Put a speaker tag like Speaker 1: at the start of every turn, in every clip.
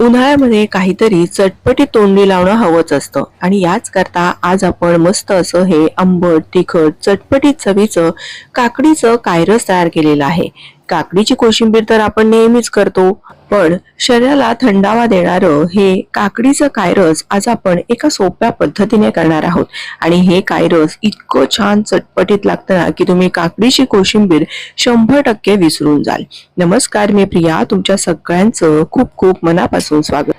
Speaker 1: उन्हाळ्यामध्ये काहीतरी चटपटीत तोंडी लावणं हवंच असतं. आणि याच करता आज आपण मस्त असं हे आंबट तिखट चटपटीत चवीचं काकडीचं कायरस तयार केलेलं आहे. काकडीची कोशिंबीर तर आपण नेहमीच करतो. पण शरीराला थंडावा देणारं हे काकडीचं कायरस आज आपण एका सोप्या पद्धतीने करणार आहोत. आणि हे कायरस इतकं छान चटपटीत लागतं ना की तुम्ही काकडीची कोशिंबीर शंभर टक्के विसरून जाल. नमस्कार मी प्रिया. तुमच्या सगळ्यांचं खूप खूप मनापासून स्वागत.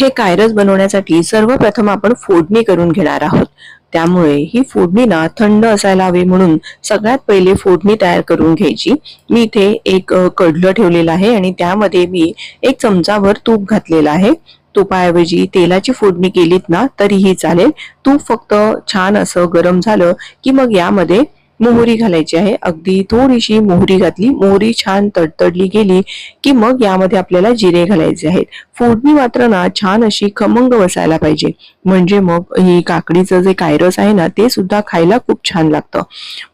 Speaker 1: हे कायरस बनवण्यासाठी सर्वप्रथम आपण फोडणी करून घेणार आहोत. त्यामुळे ही फोडणी ना थंड असायला हवी म्हणून सगळ्यात पहिले फोडणी तयार करून घ्यायची. मी इथे एक कडलं ठेवलेलं आहे आणि त्यामध्ये मी एक चमचाभर तूप घातलेलं आहे. तुपाऐवजी तेलाची फोडणी केलीत ना तरीही चालेल. तूप फक्त छान असं गरम झालं की मग यामध्ये मोहरी घालायची आहे. अगदी थोडीशी मोहरी घातली. मोहरी छान तडतडली गेली की मग यामध्ये आपल्याला जिरे घालायचे आहेत. फोडणी मात्र ना छान अशी खमंग बसायला पाहिजे. म्हणजे मग ही काकडीचं जे कायरस आहे ना ते सुद्धा खायला खूप छान लागतं.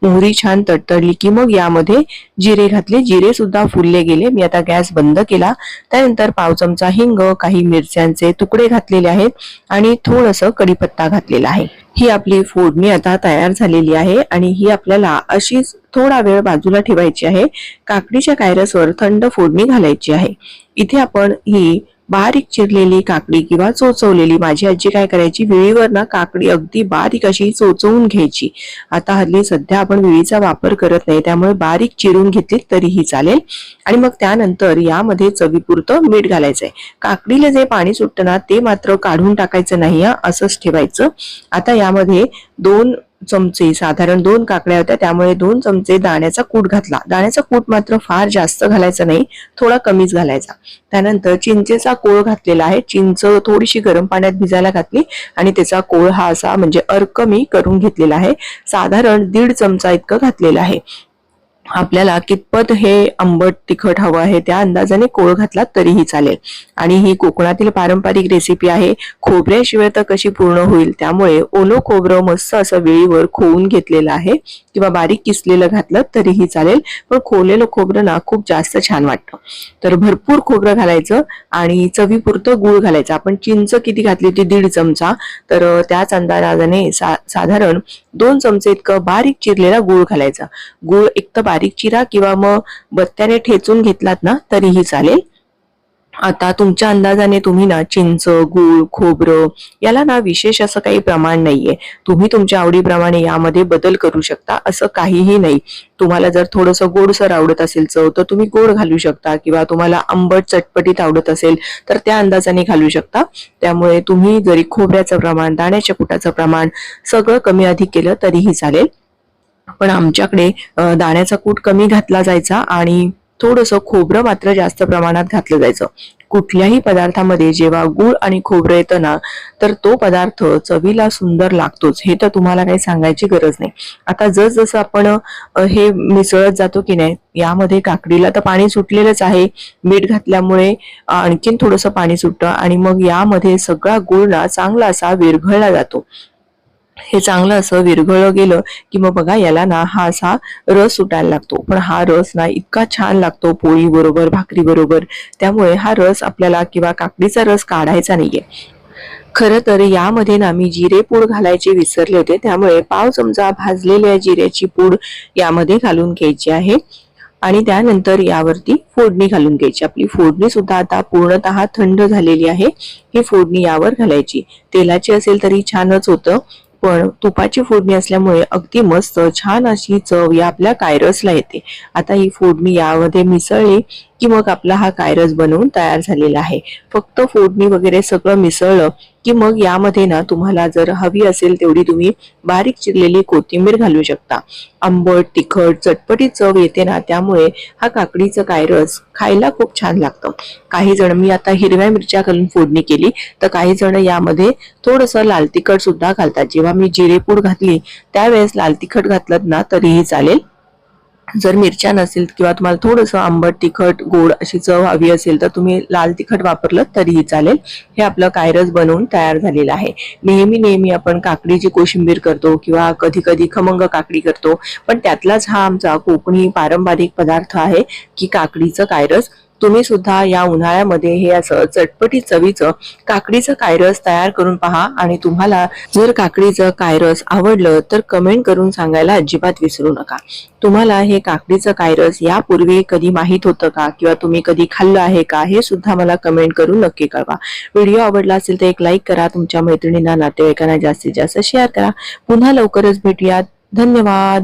Speaker 1: मोहरी छान तडतडली की मग यामध्ये जिरे घातले. जिरे सुद्धा फुलले गेले. मी आता गॅस बंद केला. त्यानंतर पाव चमचा हिंग काही मिरच्यांचे तुकडे घातलेले आहेत आणि थोडंसं कढीपत्ता घातलेला आहे. ही आपली फोडणी आता तयार झालेली आहे आणि ही आपल्याला अशीच थोडा वेळ बाजूला ठेवायची आहे. काकडीच्या कायरसवर थंड फोडणी घालायची आहे. इथे आपण ही बारीक चिरलेली काकडी किंवा चोचवलेली. माझी आजी काय करायची? विळीवर ना काकडी अगदी बारीक अशी चोचवून घ्यायची. आता हल्ली सध्या आपण विळीचा वापर करत नाही त्यामुळे बारीक चिरून घेतली तरीही चालेल. आणि मग त्यानंतर यामध्ये चवीपुरतं मीठ घालायचंय. काकडीला जे पाणी सुटतं ना ते मात्र काढून टाकायचं नाही असंच ठेवायचं. आता यामध्ये दोन चमचे साधारण दोन काकड्या होत्या त्यामुळे दोन चमचे दाण्याचा कूट घातला. दाण्याचा कूट मात्र फार जास्त घालायचा नाही थोडा कमीच घालायचा. त्यानंतर चिंचेचा कोळ घातलेला आहे. चिंच थोडीशी गरम पाण्यात भिजायला घातली आणि त्याचा कोळ हा असा म्हणजे अर्क मी करून घेतलेला आहे. साधारण दीड चमचा इतकं घातलेला आहे. आपल्याला कितपत हे आंबट तिखट हवं आहे त्या अंदाजाने कोळ घातला तरीही चालेल. आणि ही कोकणातील पारंपरिक रेसिपी आहे. खोबऱ्याशिवाय तर कशी पूर्ण होईल? त्यामुळे ओलो खोबरं मस्त असं वेळीवर खोवून घेतलेलं आहे. किंवा बारीक किसलेलं घातलं तरीही चालेल. पण खोवलेलं खोबरं ना खूप जास्त छान वाटतं. तर भरपूर खोबरं घालायचं आणि चवीपुरतं गूळ घालायचं. आपण चिंच किती घातली होती? दीड चमचा. तर त्याच अंदाजाने सा साधारण दोन चमचे इतकं बारीक चिरलेला गूळ घालायचा. गूळ एक तर बारीक चिरा किंवा मग बत्त्याने ठेचून घेतलात ना तरीही चालेल. आता तुमच्या अंदाजाने तुम्ही ना चिंच गूळ खोबरं याला ना विशेष असं काही प्रमाण नाहीये. तुम्ही तुमच्या आवडीप्रमाणे यामध्ये बदल करू शकता असं काहीही नाही. तुम्हाला जर थोडंसं गोडसर आवडत असेल चव तर तुम्ही गोड घालू शकता किंवा तुम्हाला आंबट चटपटीत आवडत असेल तर त्या अंदाजाने घालू शकता. त्यामुळे तुम्ही जरी खोबऱ्याचं प्रमाण दाण्याच्या कुटाचं प्रमाण सगळं कमी अधिक केलं तरीही चालेल. पण आमच्याकडे दाण्याचा कूट कमी घातला जायचा आणि थोडंसं खोबरं मात्र जास्त प्रमाणात घातलं जायचं. कुठल्याही पदार्थामध्ये जेव्हा गुळ आणि खोबरं येतं ना तर तो पदार्थ चवीला सुंदर लागतोच. हे तर तुम्हाला काही सांगायची गरज नाही. आता जसजसं आपण हे मिसळत जातो की नाही यामध्ये काकडीला तर पाणी सुटलेलंच आहे. मीठ घातल्यामुळे आणखीन थोडंसं पाणी सुटतं आणि मग यामध्ये सगळा गुळ ना चांगला असा विरघळला जातो. हे चांगलं असं विरघळलं गेलं की मग बघा याला ना हा असा रस सुटायला लागतो. पण हा रस ना इतका छान लागतो पोळी बरोबर भाकरी बरोबर. त्यामुळे हा रस आपल्याला किंवा काकडीचा रस काढायचा नाहीये. खरं तर यामध्ये ना मी जिरे पूड घालायचे विसरले होते. त्यामुळे पाव चमचा भाजलेल्या जिऱ्याची पूड यामध्ये घालून घ्यायची आहे. आणि त्यानंतर यावरती फोडणी घालून घ्यायची. आपली फोडणी सुद्धा आता पूर्णतः थंड झालेली आहे. ही फोडणी यावर घालायची. तेलाची असेल तरी छानच होतं. पण तुपाची फोडणी असल्यामुळे अगदी मस्त छान अशी चव या आपल्या कायरसला येते. आता ही फोडणी यामध्ये मिसळली की मग आपला हा कायरस बनवून तयार झालेला आहे. फक्त फोडणी वगैरे सगळं मिसळलं की मग यामध्ये ना तुम्हाला जर हवी असेल तेवढी तुम्ही बारीक चिरलेली कोथिंबीर घालू शकता. आंबट तिखट चटपटी चव येते ना त्यामुळे हा काकडीचं कायरस खायला खूप छान लागतं. काही जण मी आता हिरव्या मिरच्या घालून फोडणी केली तर काही जण यामध्ये थोडंसं लाल तिखट सुद्धा घालतात. जेव्हा मी जिरेपूड घातली त्यावेळेस लाल तिखट घातलं ना तरीही चालेल. जर मिरच्या नसेल किंवा तुम्हाला थोडंसं आंबट तिखट गोड अशी चव हवी असेल तर तुम्ही लाल तिखट वापरलं तरीही चालेल. हे आपलं कायरस बनवून तयार झालेलं आहे. नेहमी नेहमी आपण काकडीची कोशिंबीर करतो किंवा कधी कधी खमंग काकडी करतो. पण त्यातलाच हा आमचा कोकणी पारंपरिक पदार्थ आहे की काकडीचं कायरस तुम्ही सुद्धा या उन्हाळ्यामध्ये हे असं चटपटी चवीचं काकडीचं कायरस तयार करून पहा आणि तुम्हाला जर काकडीचं कायरस आवडलं तर कमेंट करून सांगायला अजिबात विसरू नका. तुम्हाला हे काकडीचं कायरस यापूर्वी कधी माहीत होतं का? किंवा तुम्ही कधी खाल्लं आहे का? हे सुद्धा मला कमेंट करून नक्की कळवा. व्हिडिओ आवडला असेल तर एक लाईक करा तुमच्या मैत्रिणींना नातेवाईकांना जास्तीत जास्त शेअर करा. पुन्हा लवकरच भेटूयात. धन्यवाद!